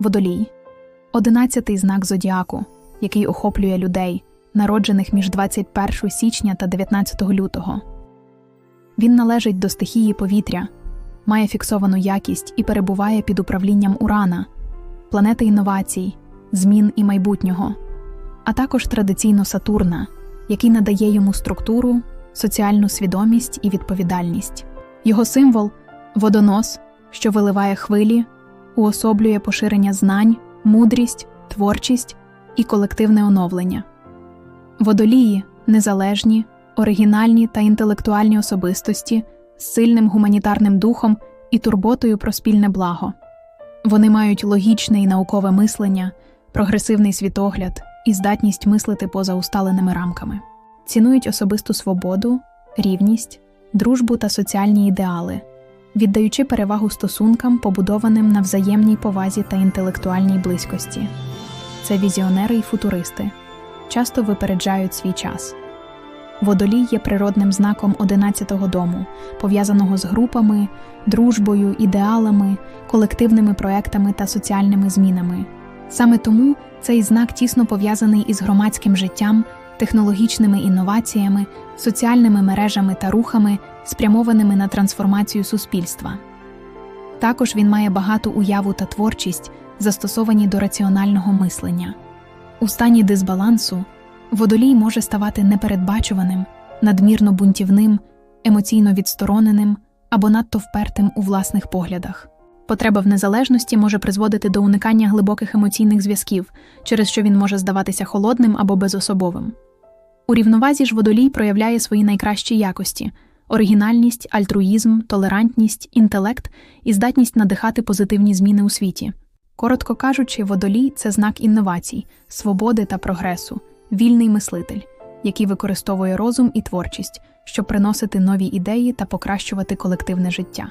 Водолій одинадцятий знак зодіаку, який охоплює людей, народжених між 21 січня та 19 лютого. Він належить до стихії повітря, має фіксовану якість і перебуває під управлінням Урана, планети інновацій, змін і майбутнього, а також традиційно Сатурна, який надає йому структуру, соціальну свідомість і відповідальність. Його символ водонос, що виливає хвилі, уособлює поширення знань, мудрість, творчість і колективне оновлення. Водолії незалежні, оригінальні та інтелектуальні особистості з сильним гуманітарним духом і турботою про спільне благо. Вони мають логічне і наукове мислення, прогресивний світогляд і здатність мислити поза усталеними рамками. Цінують особисту свободу, рівність, дружбу та соціальні ідеали, віддаючи перевагу стосункам, побудованим на взаємній повазі та інтелектуальній близькості. Це візіонери і футуристи, часто випереджають свій час. Водолій є природним знаком 11-го дому, пов'язаного з групами, дружбою, ідеалами, колективними проектами та соціальними змінами. Саме тому цей знак тісно пов'язаний із громадським життям, технологічними інноваціями, соціальними мережами та рухами, спрямованими на трансформацію суспільства. Також він має багату уяву та творчість, застосовані до раціонального мислення. У стані дисбалансу водолій може ставати непередбачуваним, надмірно бунтівним, емоційно відстороненим або надто впертим у власних поглядах. Потреба в незалежності може призводити до уникання глибоких емоційних зв'язків, через що він може здаватися холодним або безособовим. У рівновазі ж водолій проявляє свої найкращі якості оригінальність, альтруїзм, толерантність, інтелект і здатність надихати позитивні зміни у світі. Коротко кажучи, водолій це знак інновацій, свободи та прогресу, вільний мислитель, який використовує розум і творчість, щоб приносити нові ідеї та покращувати колективне життя.